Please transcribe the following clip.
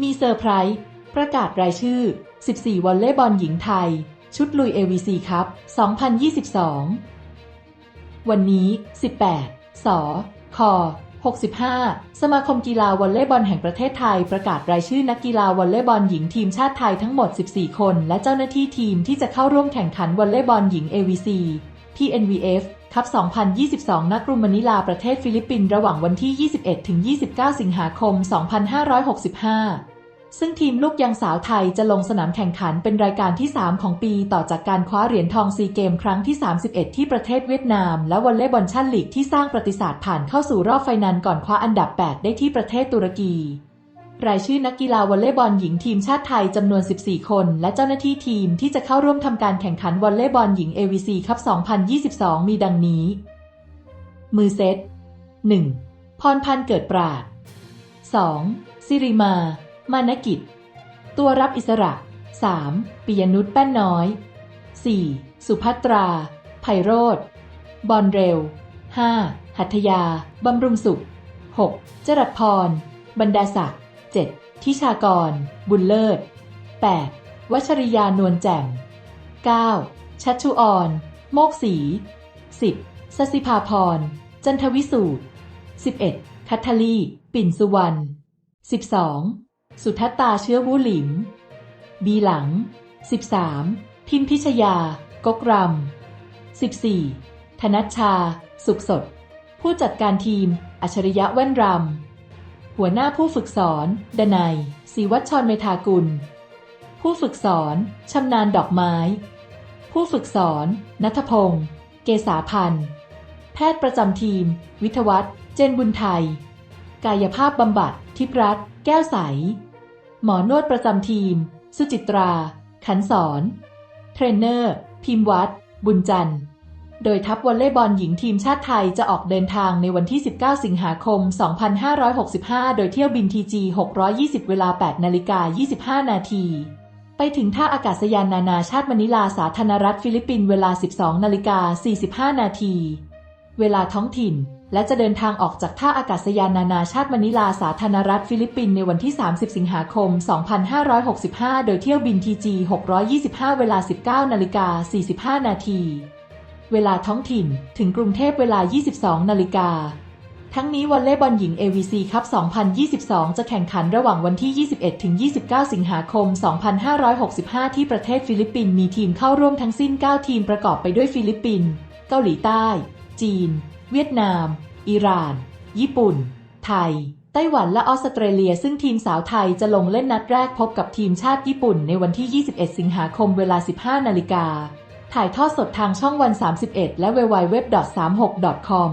มีเซอร์ไพรส์ประกาศรายชื่อ 14 วอลเลย์บอลหญิงไทย ชุดลุย AVC ครับ 2022 วันนี้ 18 สค65 สมาคมกีฬาวอลเลย์บอลแห่งประเทศไทยประกาศรายชื่อนักกีฬาวอลเลย์บอลหญิงทีมชาติไทยทั้งหมด 14 คน และเจ้าหน้าที่ทีมที่จะเข้าร่วมแข่งขันวอลเลย์บอลหญิง AVC PNVF คัพ2022นักรุมมะนิลา ประเทศฟิลิปปินส์ ระหว่างวันที่ 21 ถึง 29 สิงหาคม 2565 ซึ่งทีมลูกยางสาวไทยจะลงสนามแข่งขันเป็นรายการที่ 3 ของปีต่อจากการคว้าเหรียญทองซีเกม ครั้งที่ 31 ที่ประเทศเวียดนาม และวอลเลย์บอลชั่นลีกที่สร้างประวัติศาสตร์ผ่านเข้าสู่รอบไฟนอลก่อนคว้าอันดับ 8 ได้ที่ประเทศตุรกี รายชื่อนักกีฬาวอลเลย์บอลหญิงทีมชาติไทยจำนวน 14 คน และเจ้าหน้าที่ทีมที่จะเข้าร่วมทำการแข่งขันวอลเลย์บอลหญิง AVC คัพ 2022 มีดังนี้ มือเซต 1. พรพันธ์เกิดปราด 2. สิริมา มานกิจ ตัวรับอิสระ 3. ปิยนุชแป้นน้อย 4. สุภัตรา ไพโรธ บอลเร็ว 5. หัตยา บำรุงสุข 6. จรัสพร บรรดาศักดิ์ 7. ทิชากร บุญเลิศ 8. วัชริยานวลแจ่ม 9. ชัชชุออนโมกศี 10. สสิภาพร จันทวิสูตร 11. คัทธลี ปิ่นสุวรรณ 12. สุทัตตาเชื้อวูหลิม บีหลัง 13. พิมพิชยา กกรำ 14. ธนัชชา สุขสด ผู้จัดการทีม อัจฉริยะแว่นรำ หัวหน้าผู้ฝึกสอน ดนัยศรีวัชชรเมธากุล ผู้ฝึกสอนชำนาญดอกไม้ ผู้ฝึกสอนนัทพงศ์เกษาพันธ์ แพทย์ประจำทีม วิทวัฒเจนบุญไทย กายภาพบำบัดทิพรัตน์แก้วใส หมอนวดประจำทีม สุจิตรา ขันสอน เทรนเนอร์ พิมพ์วัดบุญจันทร์ โดยทัพวอลเลย์บอลหญิงทีมชาติไทยจะออกเดินทางในวันที่ 19 สิงหาคม 2565 โดยเที่ยวบิน TG 620 เวลา 8 นาฬิกา 25 นาที ไปถึงท่าอากาศยานนานาชาติมนิลาสาธารณรัฐฟิลิปปินส์เวลา 12 นาฬิกา 45 นาที เวลาท้องถิ่น และจะเดินทางออกจากท่าอากาศยานนานาชาติมนิลาสาธารณรัฐฟิลิปปินส์ในวันที่ 30 สิงหาคม 2565 โดยเที่ยวบิน TG 625 เวลา 19 นาฬิกา 45 นาที เวลาท้องถิ่น ถึงกรุงเทพเวลา 22 นาฬิกา ทั้งนี้วอลเลย์บอลหญิง AVC คัพ 2022 จะแข่งขันระหว่างวันที่ 21 ถึง 29 สิงหาคม 2565 ที่ประเทศฟิลิปปินส์ มีทีมเข้าร่วมทั้งสิ้น 9 ทีมประกอบไปด้วยฟิลิปปินส์ เกาหลีใต้ จีน เวียดนาม อิหร่าน ญี่ปุ่น ไทยไต้หวันและออสเตรเลียซึ่งทีมสาวไทยจะลงเล่นนัดแรกพบกับทีมชาติญี่ปุ่นในวันที่ 21 สิงหาคมเวลา 15 นาฬิกา ถ่ายทอดสดทางช่องวัน 31 และ www.36.com